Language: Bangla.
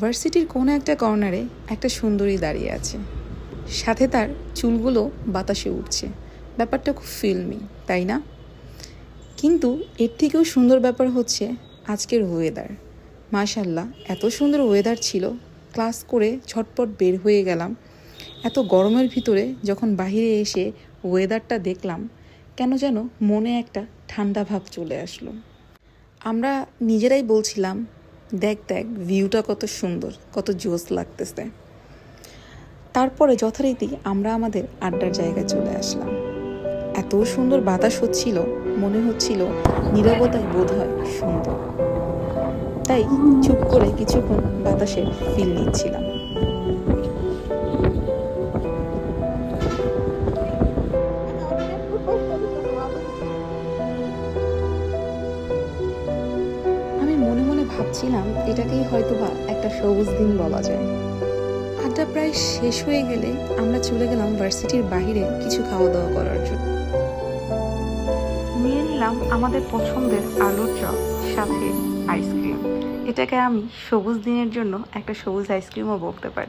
ভার্সিটির কোনো একটা কর্নারে একটা সুন্দরী দাঁড়িয়ে আছে। সাথে তার চুলগুলো বাতাসে উঠছে ব্যাপারটা খুব ফিল্মি, তাই না? কিন্তু এর থেকেও সুন্দর ব্যাপার হচ্ছে আজকের ওয়েদার মাশাল্লাহ এত সুন্দর ওয়েদার ছিল। ক্লাস করে ছটপট বের হয়ে গেলাম। এত গরমের ভিতরে যখন বাইরে এসে ওয়েদারটা দেখলাম, কেন যেন মনে একটা ঠান্ডা ভাব চলে আসলো। আমরা নিজেরাই বলছিলাম দেখ দেখ ভিউটা কত সুন্দর, কত জোস লাগতেছে। তারপরে যথারীতি আমরা আমাদের আড্ডার জায়গায় চলে আসলাম। এত সুন্দর বাতাস হচ্ছিল, মনে হচ্ছিল নিরবতায় বোধ হয় সুন্দর। তাই চুপ করে কিছুক্ষণ বাতাসের ফিল নিচ্ছিলাম। ভাবছিলাম এটাকেই হয়তোবা একটা সবুজ দিন বলা যায়। আড্ডা প্রায় শেষ হয়ে গেলে আমরা চলে গেলাম ভার্সিটির বাহিরে কিছু খাওয়া দাওয়া করার জন্য। নিয়ে নিলাম আমাদের পছন্দের আলুর চপ, সাথে আইসক্রিম এটাকে আমি সবুজ দিনের জন্য একটা সবুজ আইসক্রিমও বলতে পারি।